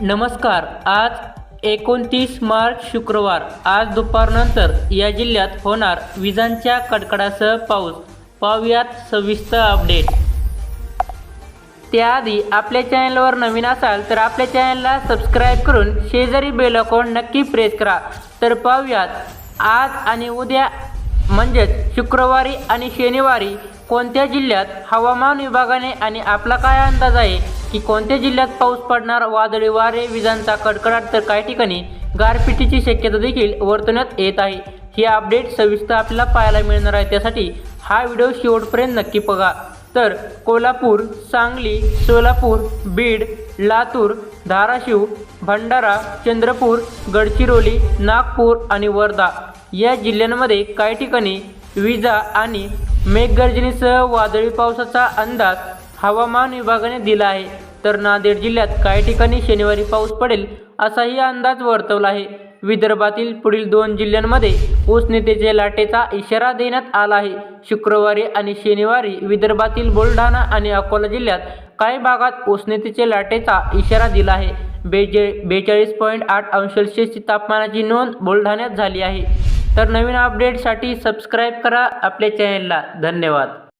नमस्कार आज एकोणतीस मार्च शुक्रवार. आज दुपारनंतर या जिल्ह्यात होणार विजांच्या कडकडासह पाऊस. पाहूयात सविस्तर अपडेट. त्याआधी आपल्या चॅनलवर नवीन असाल तर आपल्या चॅनलला सबस्क्राईब करून शेजारी बेल अकाउंट नक्की प्रेस करा. तर पाहूयात आज आणि उद्या म्हणजेच शुक्रवारी आणि शनिवारी कोणत्या जिल्ह्यात हवामान विभागाने आणि आपला काय अंदाज आहे की कोणत्या जिल्ह्यात पाऊस पडणार वादळी वारे विजांचा कडकडाट तर काही ठिकाणी गारपिटीची शक्यता देखील वर्तवण्यात येत आहे. ही अपडेट सविस्तर आपल्याला पाहायला मिळणार आहे. त्यासाठी हा व्हिडिओ शेवटपर्यंत नक्की बघा. तर कोल्हापूर सांगली सोलापूर बीड लातूर धाराशिव भंडारा चंद्रपूर गडचिरोली नागपूर आणि वर्धा या जिल्ह्यांमध्ये काही ठिकाणी विजा आणि मेघगर्जनेसह वादळी पावसाचा अंदाज हवामान विभागाने दिला आहे. तर नांदेड जिल्ह्यात काही ठिकाणी शनिवारी पाऊस पडेल असाही अंदाज वर्तवला आहे. विदर्भातील पुढील दोन जिल्ह्यांमध्ये उष्णतेच्या लाटेचा इशारा देण्यात आला आहे. शुक्रवारी आणि शनिवारी विदर्भातील बुलढाणा आणि अकोला जिल्ह्यात काही भागात उष्णतेच्या लाटेचा इशारा दिला आहे. बेचे बेचाळीस पॉईंट आठ अंश सेल्सिअसची तापमानाची नोंद बुलढाण्यात झाली आहे. तर नवीन अपडेटसाठी सबस्क्राईब करा आपल्या चॅनलला धन्यवाद.